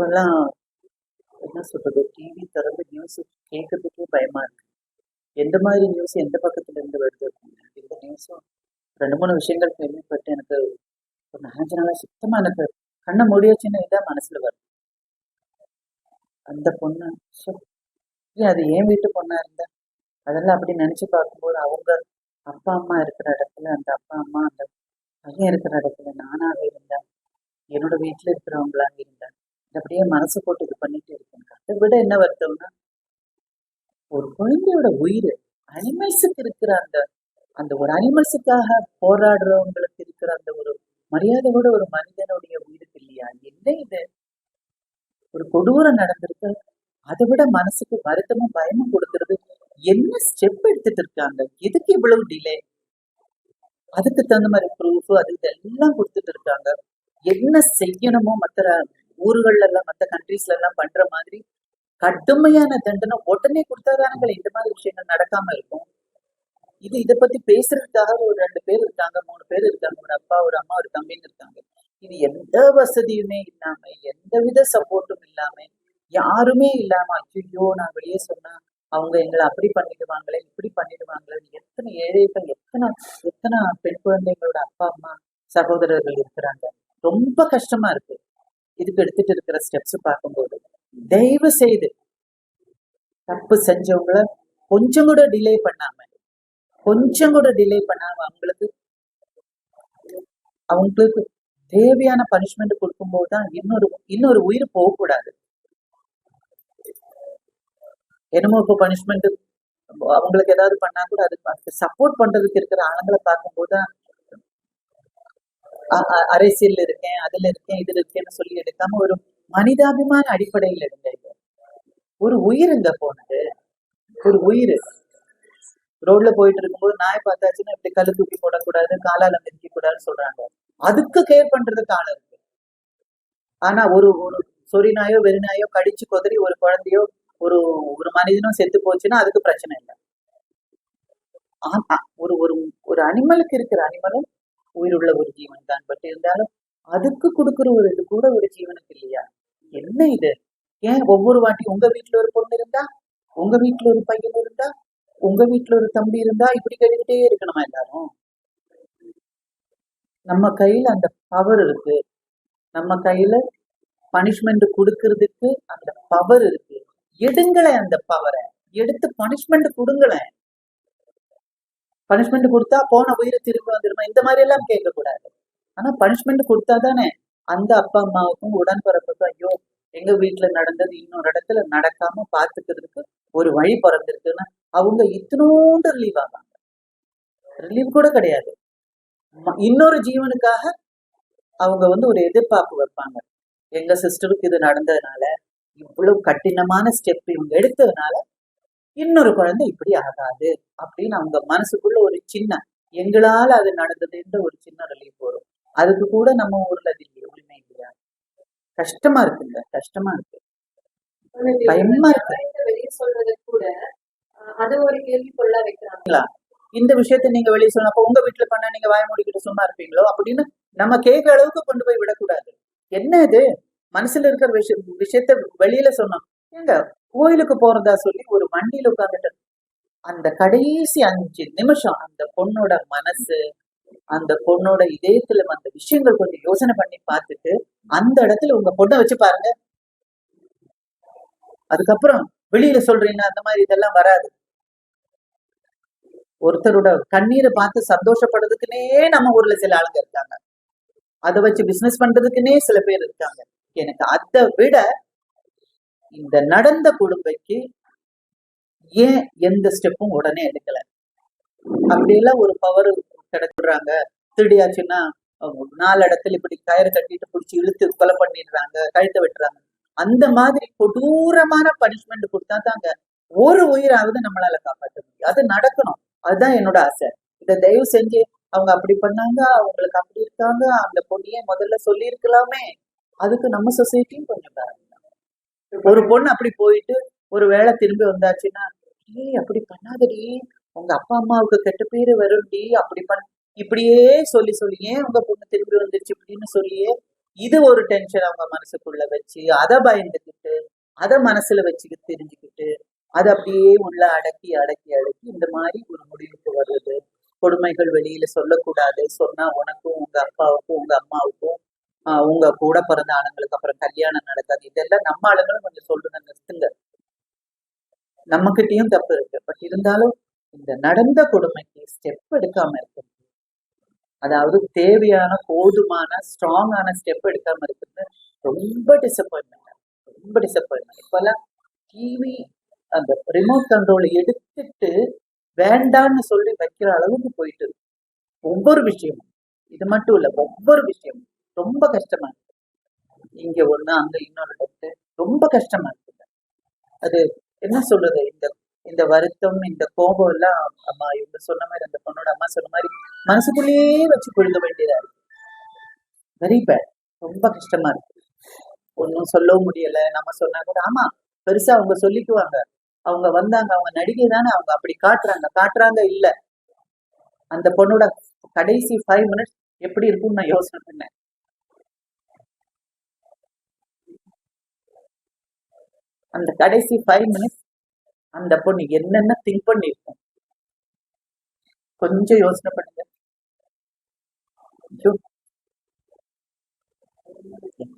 இப்போல்லாம் என்ன சொல்றது டிவி திறந்து நியூஸ் கேட்கறதுக்கே பயமா இருக்கு. எந்த மாதிரி நியூஸ் எந்த பக்கத்துல இருந்து வருது அப்படின்னு இந்த நியூஸும் ரெண்டு மூணு விஷயங்கள் கேள்விப்பட்டு எனக்கு ஒரு நாலஞ்சு நாளாக சுத்தமாக எனக்கு கண்ணை மூடியாச்சுன்னா இதான் மனசுல வருது அந்த பொண்ணு ஸோ அது என் வீட்டு பொண்ணா இருந்தா? அதெல்லாம் அப்படி நினைச்சு பார்க்கும்போது அவங்க அப்பா அம்மா இருக்கிற இடத்துல அந்த அப்பா அம்மா அந்த பையன் இருக்கிற இடத்துல நானாக இருந்தேன் என்னோட வீட்டில் இருக்கிறவங்களாக இருந்தேன் அப்படியே மனசு போட்டு இது பண்ணிட்டு இருக்கேன். அதை விட என்ன வருத்தம்னா ஒரு குழந்தையோட உயிர் அனிமல்ஸுக்கு இருக்கிற அந்த அந்த ஒரு அனிமல்ஸுக்காக போராடுறவங்களுக்கு இருக்கிற அந்த ஒரு மரியாதை கூட ஒரு மனிதனுடைய உயிருக்கு இல்லையா? என்ன இது? ஒரு கொடூரம் நடந்திருக்கு. அதை விட மனசுக்கு வருத்தமும் பயமும் கொடுக்கறது. என்ன ஸ்டெப் எடுத்துட்டு இருக்காங்க? எதுக்கு இவ்வளவு டிலே அதுக்கு தகுந்த மாதிரி ப்ரூஃப் அது இதெல்லாம் கொடுத்துட்டு இருக்காங்க. என்ன செய்யணுமோ மற்ற ஊர்கள்ல எல்லாம் மற்ற கண்ட்ரீஸ்ல எல்லாம் பண்ற மாதிரி கடுமையான தண்டனை உடனே கொடுத்தாதானங்கள் இந்த மாதிரி விஷயங்கள் நடக்காம இருக்கும். இது இதை பத்தி பேசுறதுக்காக ஒரு ரெண்டு பேர் இருக்காங்க மூணு பேர் இருக்காங்க ஒரு அப்பா ஒரு அம்மா ஒரு தம்பின்னு இருக்காங்க. இது எந்த வசதியுமே இல்லாம எந்த வித சப்போர்ட்டும் இல்லாம யாருமே இல்லாம ஐயோ நான் வெளியே சொன்னா அவங்க எங்களை அப்படி பண்ணிடுவாங்களே இப்படி பண்ணிடுவாங்களே எத்தனை ஏழைகள் எத்தனை எத்தனை பெண் குழந்தைங்களோட அப்பா அம்மா சகோதரர்கள் இருக்கிறாங்க. ரொம்ப கஷ்டமா இருக்கு. இதுக்கு எடுத்துட்டு இருக்கிற ஸ்டெப்ஸ் பார்க்கும்போது தயவு செய்து தப்பு செஞ்சவங்கள கொஞ்சம் கூட டிலே பண்ணாம கொஞ்சம் கூட டிலே பண்ணாம அவங்களுக்கு அவங்களுக்கு தேவையான பனிஷ்மெண்ட் கொடுக்கும்போது தான் இன்னொரு இன்னொரு உயிர் போகக்கூடாது. என்னமோ இப்போ பனிஷ்மெண்ட் அவங்களுக்கு ஏதாவது பண்ணா கூட அதுக்கு சப்போர்ட் பண்றதுக்கு இருக்கிற ஆளுங்களை பார்க்கும்போது தான் அரசியல் அரசியல்ல இருக்கேன் அதுல இருக்கேன் இதுல இருக்கேன்னு சொல்லி எடுக்காம ஒரு மனிதாபிமான அடிப்படையில் எடுங்க இது. ஒரு உயிருங்க போனது. ஒரு உயிர். ரோட்ல போயிட்டு இருக்கும்போது நாய் பார்த்தாச்சுன்னா இப்படி கல்லு தூக்கி போடக்கூடாது காலால மிதிக்க கூடாதுன்னு சொல்றாங்க. அதுக்கு கேர் பண்றதுக்கு ஆள் இருக்கு. ஆனா ஒரு ஒரு சொறி நாயோ வெறி நாயோ கடிச்சு கொதறி ஒரு குழந்தையோ ஒரு ஒரு மனிதனும் செத்து போச்சுன்னா அதுக்கு பிரச்சனை இல்லை. ஆமா ஒரு ஒரு ஒரு அனிமலுக்கு இருக்கிற அனிமலும் உயிருள்ள ஒரு ஜீவன் தான். பட் இருந்தாலும் அதுக்கு கொடுக்குற ஒரு இது கூட ஒரு ஜீவனுக்கு இல்லையா? என்ன இது? ஏன் ஒவ்வொரு வாட்டி உங்க வீட்டுல ஒரு பொண்ணு இருந்தா உங்க வீட்டுல ஒரு பையன் இருந்தா உங்க வீட்டுல ஒரு தம்பி இருந்தா இப்படி கேட்டுக்கிட்டே இருக்கணுமா எல்லாரும்? நம்ம கையில அந்த பவர் இருக்கு. நம்ம கையில பனிஷ்மெண்ட் கொடுக்கறதுக்கு அந்த பவர் இருக்கு. எடுங்களேன் அந்த பவரை எடுத்து பனிஷ்மெண்ட் கொடுங்களேன். பனிஷ்மெண்ட் கொடுத்தா போன உயிரை திரும்ப வந்துடுமா இந்த மாதிரி எல்லாம் கேட்கக்கூடாது. ஆனா பனிஷ்மெண்ட் கொடுத்தா தானே அந்த அப்பா அம்மாவுக்கும் உடன்பிறப்புக்கும் ஐயோ எங்க வீட்டுல நடந்தது இன்னொரு இடத்துல நடக்காம பாத்துக்கிறதுக்கு ஒரு வழி பிறந்திருக்குன்னா அவங்க இத்தனோண்டு ரிலீவ் ஆவாங்க. ரிலீவ் கூட கிடையாது. இன்னொரு ஜீவனுக்காக அவங்க வந்து ஒரு எதிர்பார்ப்பு வைப்பாங்க. எங்க சிஸ்டருக்கு இது நடந்ததுனால இவ்வளவு கடினமான ஸ்டெப் இவங்க எடுத்ததுனால இன்னொரு குழந்தை இப்படி ஆகாது அப்படின்னு அவங்க மனசுக்குள்ள ஒரு சின்ன எங்களால அது நடந்ததுன்ற ஒரு சின்ன ரிலீஃப் வரும். அதுக்கு கூட நம்ம ஊர்ல அது இல்லையா உரிமை இல்லையா? கஷ்டமா இருக்குங்க கஷ்டமா இருக்கு. பயமா இருக்கு. வெளியே சொல்றது கூட அது ஒரு கேள்விக்குள்ள வைக்கிறாங்க. இந்த விஷயத்த நீங்க வெளியே சொன்ன அப்ப உங்க வீட்டுல பண்ணா நீங்க வாய மூடிக்கிட்டு சும்மா இருப்பீங்களோ அப்படின்னு நம்ம கேட்க அளவுக்கு கொண்டு போய் விடக்கூடாது. என்ன இது? மனசுல இருக்கிற விஷய விஷயத்த வெளியில சொன்னோம். ஏங்க கோயிலுக்கு போறதா சொல்லி ஒரு வண்டியில உட்கார்ந்துட்டு அந்த கடைசி அஞ்சு நிமிஷம் அந்த பொண்ணோட மனசு அந்த பொண்ணோட இதயத்துல வந்த விஷயங்கள் கொஞ்சம் யோசனை பண்ணி பார்த்துட்டு அந்த இடத்துல உங்க பொண்ணை வச்சு பாருங்க. அதுக்கப்புறம் வெளியில சொல்றீங்கன்னா அந்த மாதிரி இதெல்லாம் வராது. ஒருத்தரோட கண்ணீரை பார்த்து சந்தோஷப்படுறதுக்குன்னே நம்ம ஊர்ல சில ஆளுங்க இருக்காங்க. அதை வச்சு பிசினஸ் பண்றதுக்குன்னே சில பேர் இருக்காங்க. எனக்கு அதை விட இந்த நடந்த கொடுமைக்கு ஏன் எந்த ஸ்டெப்பும் உடனே எடுக்கல? அப்படியெல்லாம் ஒரு பவர் கிடைச்சிடுறாங்க. திருடியாச்சுன்னா நாலு இடத்துல இப்படி கயிறு கட்டிட்டு பிடிச்சி இழுத்து கொலை பண்ணிடுறாங்க கழுத்தை வெட்டுறாங்க. அந்த மாதிரி கொடூரமான பனிஷ்மெண்ட் கொடுத்தா தாங்க ஒரு உயிராவது நம்மளால காப்பாற்ற முடியும். அது நடக்கணும். அதுதான் என்னோட ஆசை. இதை தயவு செஞ்சு அவங்க அப்படி பண்ணாங்க அவங்களுக்கு அப்படி இருக்காங்க அந்த பொண்ணையே முதல்ல சொல்லியிருக்கலாமே. அதுக்கு நம்ம சொசைட்டியும் கொஞ்சம் பாருங்க. ஒரு பொண்ணு அப்படி போயிட்டு ஒரு வேளை திரும்பி வந்தாச்சுன்னா ஏய் அப்படி பண்ணாதடி. உங்க அப்பா அம்மாவுக்கு கெட்ட பேரு வரும்டி. அப்படி பண்ண இப்படியே சொல்லி சொல்லி ஏன் உங்க பொண்ணு திரும்பி வந்துருச்சு? இப்படின்னு சொல்லியே இது ஒரு டென்ஷன் அவங்க மனசுக்குள்ள வச்சு அதை பயந்துக்கிட்டு அதை மனசுல வச்சுக்கிட்டு தெரிஞ்சுக்கிட்டு அதை அப்படியே உள்ள அடக்கி அடக்கி அடக்கி இந்த மாதிரி ஒரு முடிவுக்கு வருது கொடுமைகள் வெளியில சொல்லக்கூடாது. சொன்னா உனக்கும் உங்க அப்பாவுக்கும் உங்க அம்மாவுக்கும் உங்க கூட பிறந்த ஆளுங்களுக்கு அப்புறம் கல்யாணம் நடக்காது. இதெல்லாம் நம்ம ஆளுங்களும் கொஞ்சம் சொல்லுங்க நிறுத்துங்க. நம்ம கிட்டயும் தப்பு இருக்கு. பட் இருந்தாலும் இந்த நடந்த கொடுமைக்கு ஸ்டெப் எடுக்காம இருக்கு அதாவது தேவையான போதுமான ஸ்ட்ராங்கான ஸ்டெப் எடுக்காம இருக்குது ரொம்ப டிசப்பாயின்மெண்ட் ரொம்ப டிசப்பாயின்மெண்ட் இப்பெல்லாம் டிவி அந்த ரிமோட் கண்ட்ரோலை எடுத்துட்டு வேண்டான்னு சொல்லி வைக்கிற அளவுக்கு போயிட்டு இருக்கு. ஒவ்வொரு விஷயமும். இது மட்டும் இல்ல ஒவ்வொரு விஷயமும். ரொம்ப கஷ்டமா இருக்கு. இங்க ஒண்ணு அங்க இன்னொரு இடத்து ரொம்ப கஷ்டமா இருக்குங்க. அது என்ன சொல்றது? இந்த இந்த வருத்தம் இந்த கோபம் எல்லாம் அம்மா இவங்க சொன்ன மாதிரி அந்த பொண்ணோட அம்மா சொன்ன மாதிரி மனசுக்குள்ளேயே வச்சு கொழுக வேண்டியதா இருக்கு. வெரி பேட் ரொம்ப கஷ்டமா இருக்கு. ஒன்றும் சொல்லவும் முடியல. நம்ம சொன்னா கூட ஆமா பெருசா அவங்க சொல்லிக்குவாங்க. அவங்க வந்தாங்க அவங்க நடிகை தானே அவங்க அப்படி காட்டுறாங்க. காட்டுறாங்க இல்ல. அந்த பொண்ணோட கடைசி ஃபைவ் மினிட்ஸ் எப்படி இருக்கும்னு நான் யோசனை பண்ணேன். அந்த கடைசி ஃபைவ் மினிட்ஸ் அந்த பொண்ணு என்னென்ன திங்க் பண்ணியிருக்கோம் கொஞ்சம் யோசனை பண்ணுங்க.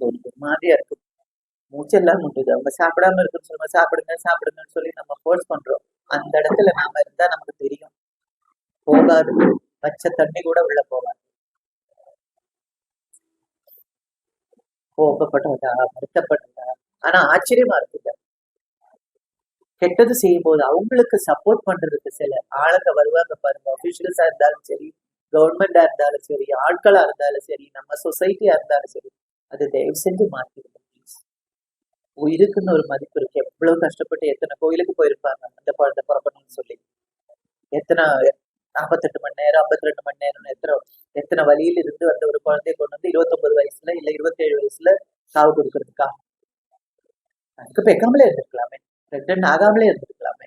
ஒரு மாதிரியா இருக்கு. மூச்செல்லாம் முட்டுது. அவங்க சாப்பிடாம இருக்குன்னு சொல்லுவோம் சாப்பிடுங்க சாப்பிடுங்கன்னு சொல்லி நம்ம ஃபோர்ஸ் பண்றோம். அந்த இடத்துல நாம இருந்தா நமக்கு தெரியும். போகாது. பச்சை தண்ணி கூட உள்ள போகாது. கோபப்பட்டதா வருத்தப்பட்டதா ஆனா ஆச்சரியமா இருக்கும் கெட்டது செய்யும் போது அவங்களுக்கு சப்போர்ட் பண்றதுக்கு சில ஆளுங்க வருவாங்க பாருங்க. அபிஷியல்ஸா இருந்தாலும் சரி கவர்மெண்டா இருந்தாலும் சரி ஆட்களா இருந்தாலும் சரி நம்ம சொசைட்டியா இருந்தாலும் சரி அது தயவு செஞ்சு மாத்திடுங்க ப்ளீஸ் உயிருக்குன்னு ஒரு மதிப்பு இருக்கு. எவ்வளவு கஷ்டப்பட்டு எத்தனை கோயிலுக்கு போயிருப்பாங்க அந்த குழந்தை பிறக்கணும்னு சொல்லி. எத்தனை நாற்பத்தெட்டு மணி நேரம் ஐம்பத்தி ரெண்டு மணி நேரம் எத்தனை எத்தனை வழியில இருந்து வந்த ஒரு குழந்தைய கொண்டு வந்து இருபத்தொன்பது வயசுல இல்ல இருபத்தேழு வயசுல சாவு கொடுக்கறதுக்கா? அதுக்கு பெக்காமலே இருந்திருக்கலாமே. ரிட்டர்ன் ஆகாமலே இருந்திருக்கலாமே.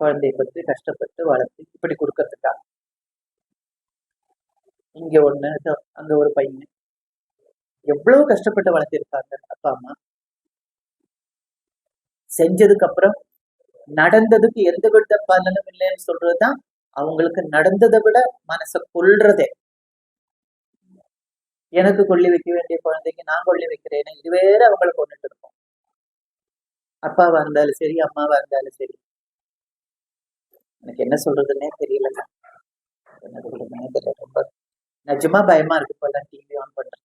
குழந்தைய பத்தி கஷ்டப்பட்டு வளர்த்து இப்படி கொடுக்கறதுக்கா? இங்க ஒண்ணு அங்க ஒரு பையன். எவ்வளவு கஷ்டப்பட்டு வளர்த்திருப்பாங்க அப்பா அம்மா? செஞ்சதுக்கு அப்புறம் நடந்ததுக்கு எந்த வித பலனும் இல்லைன்னு சொல்றதுதான் அவங்களுக்கு நடந்ததை விட மனசை கொல்றதே. எனக்கு கொல்லி வைக்க வேண்டிய குழந்தைக்கு நான் கொல்லி வைக்கிறேன்னு இது வேற அவங்களை கொண்டுட்டு அப்பாவா இருந்தாலும் சரி அம்மாவா இருந்தாலும் சரி. எனக்கு என்ன சொல்றதுன்னே தெரியலங்க. என்ன சொல்றதுன்னே தெரியல. ரொம்ப நிஜமா பயமா இருக்கு இப்பெல்லாம் டிவி ஆன் பண்றேன்